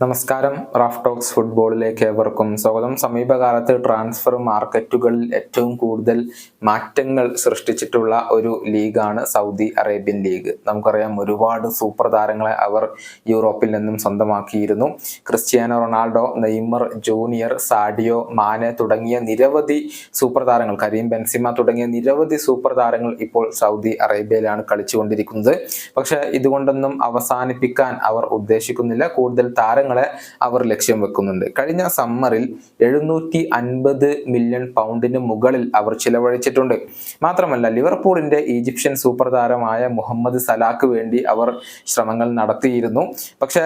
നമസ്കാരം. Raf talks ഫുട്ബോളിലേക്ക് ഏവർക്കും സ്വാഗതം. സമീപകാലത്ത് ട്രാൻസ്ഫർ മാർക്കറ്റുകളിൽ ഏറ്റവും കൂടുതൽ മാറ്റങ്ങൾ സൃഷ്ടിച്ചിട്ടുള്ള ഒരു ലീഗാണ് സൗദി അറേബ്യൻ ലീഗ്. നമുക്കറിയാം ഒരുപാട് സൂപ്പർ താരങ്ങളെ അവർ യൂറോപ്പിൽ നിന്നും സ്വന്തമാക്കിയിരുന്നു. Cristiano Ronaldo Neymar junior Sadio Mane തുടങ്ങിയ നിരവധി സൂപ്പർ താരങ്ങൾ കരീം ബെൻസിമ തുടങ്ങിയ നിരവധി സൂപ്പർ താരങ്ങൾ ഇപ്പോൾ സൗദി അറേബ്യയിലാണ് കളിച്ചുകൊണ്ടിരിക്കുന്നത്. പക്ഷേ ഇതുകൊണ്ടൊന്നും അവസാനിപ്പിക്കാൻ അവർ ഉദ്ദേശിക്കുന്നില്ല. കൂടുതൽ താരങ്ങളെ അവർ ലക്ഷ്യം വെക്കുന്നുണ്ട്. കഴിഞ്ഞ സമ്മറിൽ എഴുന്നൂറ്റി അൻപത് മില്യൺ പൗണ്ടിന് മുകളിൽ അവർ ചിലവഴിച്ചിട്ടുണ്ട്. മാത്രമല്ല ലിവർപൂളിന്റെ ഈജിപ്ഷ്യൻ സൂപ്പർ താരമായ മുഹമ്മദ് സലാക്ക് വേണ്ടി അവർ ശ്രമങ്ങൾ നടത്തിയിരുന്നു. പക്ഷെ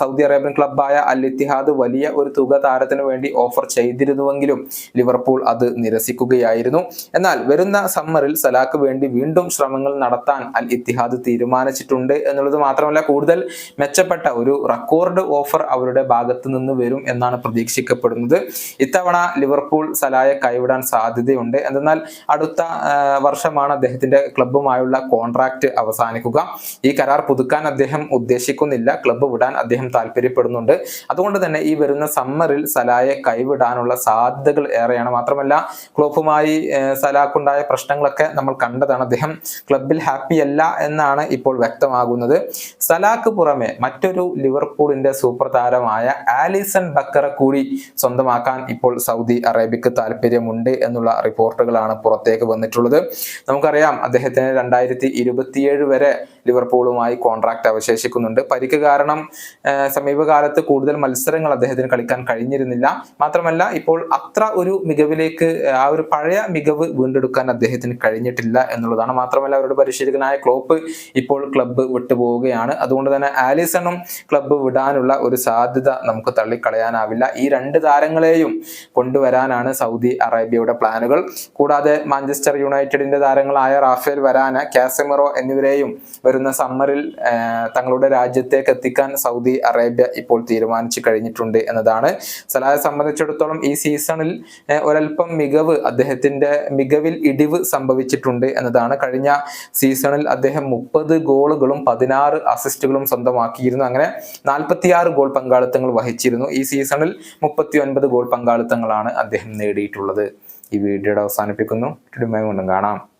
സൗദി അറേബ്യൻ ക്ലബായ അൽ ഇത്തിഹാദ് വലിയ ഒരു തുക താരത്തിന് വേണ്ടി ഓഫർ ചെയ്തിരുന്നുവെങ്കിലും ലിവർപൂൾ അത് നിരസിക്കുകയായിരുന്നു. എന്നാൽ വരുന്ന സമ്മറിൽ സലാക്ക് വേണ്ടി വീണ്ടും ശ്രമങ്ങൾ നടത്താൻ അൽ ഇത്തിഹാദ് തീരുമാനിച്ചിട്ടുണ്ട് എന്നുള്ളത് മാത്രമല്ല കൂടുതൽ മെച്ചപ്പെട്ട ഒരു റെക്കോർഡ് ഓഫർ അവരുടെ ഭാഗത്ത് നിന്ന് വരും എന്നാണ് പ്രതീക്ഷിക്കപ്പെടുന്നത്. ഇത്തവണ ലിവർപൂൾ സലായെ കൈവിടാൻ സാധ്യതയുണ്ട്. എന്നാൽ അടുത്ത വർഷമാണ് അദ്ദേഹത്തിന്റെ ക്ലബ്ബുമായുള്ള കോൺട്രാക്ട് അവസാനിക്കുക. ഈ കരാർ പുതുക്കാൻ അദ്ദേഹം ഉദ്ദേശിക്കുന്നില്ല. ക്ലബ്ബ് വിടാൻ അദ്ദേഹം താല്പര്യപ്പെടുന്നുണ്ട്. അതുകൊണ്ട് തന്നെ ഈ വരുന്ന സമ്മറിൽ സലായെ കൈവിടാനുള്ള സാധ്യതകൾ ഏറെയാണ്. മാത്രമല്ല ക്ലോപ്പുമായി സലാക്കുണ്ടായ പ്രശ്നങ്ങളൊക്കെ നമ്മൾ കണ്ടതാണ്. അദ്ദേഹം ക്ലബിൽ ഹാപ്പി അല്ല എന്നാണ് ഇപ്പോൾ വ്യക്തമാകുന്നത്. സലാക്ക് പുറമെ മറ്റൊരു ലിവർപൂളിന്റെ സൂപ്പർ താരമായ ആലിസൺ ബക്കറെ കൂടി സ്വന്തമാക്കാൻ ഇപ്പോൾ സൗദി അറേബ്യക്ക് താല്പര്യമുണ്ട് എന്നുള്ള റിപ്പോർട്ടുകളാണ് പുറത്തേക്ക് വന്നിട്ടുള്ളത്. നമുക്കറിയാം അദ്ദേഹത്തിന് രണ്ടായിരത്തി ഇരുപത്തിയേഴ് വരെ ലിവർപൂളുമായി കോൺട്രാക്ട് അവശേഷിക്കുന്നുണ്ട്. പരിക്ക് കാരണം സമീപകാലത്ത് കൂടുതൽ മത്സരങ്ങൾ അദ്ദേഹത്തിന് കളിക്കാൻ കഴിഞ്ഞിരുന്നില്ല. മാത്രമല്ല ഇപ്പോൾ അത്ര ഒരു മികവിലേക്ക് ആ ഒരു പഴയ മികവ് വീണ്ടെടുക്കാൻ അദ്ദേഹത്തിന് കഴിഞ്ഞിട്ടില്ല എന്നുള്ളതാണ്. മാത്രമല്ല അവരുടെ പരിശീലകനായ ക്ലോപ്പ് ഇപ്പോൾ ക്ലബ്ബ് വിട്ടുപോവുകയാണ്. അതുകൊണ്ട് തന്നെ ആലിസണും ക്ലബ്ബ് വിടാനുള്ള ഒരു സാധ്യത നമുക്ക് തള്ളിക്കളയാനാവില്ല. ഈ രണ്ട് താരങ്ങളെയും കൊണ്ടുവരാനാണ് സൗദി അറേബ്യയുടെ പ്ലാനുകൾ. കൂടാതെ മാഞ്ചസ്റ്റർ യുണൈറ്റഡിന്റെ താരങ്ങളായ റാഫേൽ വരാന കാസമിറോ എന്നിവരെയും വരുന്ന സമ്മറിൽ തങ്ങളുടെ രാജ്യത്തേക്ക് എത്തിക്കാൻ സൗദി അറേബ്യ ഇപ്പോൾ തീരുമാനിച്ചു കഴിഞ്ഞിട്ടുണ്ട് എന്നതാണ്. സലാഹെ സംബന്ധിച്ചിടത്തോളം ഈ സീസണിൽ ഒരൽപ്പം മികവ് അദ്ദേഹത്തിന്റെ മികവിൽ ഇടിവ് സംഭവിച്ചിട്ടുണ്ട് എന്നതാണ്. കഴിഞ്ഞ സീസണിൽ അദ്ദേഹം മുപ്പത് ഗോളുകളും പതിനാറ് അസിസ്റ്റുകളും സ്വന്തമാക്കിയിരുന്നു. അങ്ങനെ നാൽപ്പത്തിയാറ് ഗോൾ പങ്കാളിത്തങ്ങൾ വഹിച്ചിരുന്നു. ഈ സീസണിൽ മുപ്പത്തി ഒൻപത് ഗോൾ പങ്കാളിത്തങ്ങളാണ് അദ്ദേഹം നേടിയിട്ടുള്ളത്. ഈ വീഡിയോയുടെ അവസാനിപ്പിക്കുന്നു. കാണാം.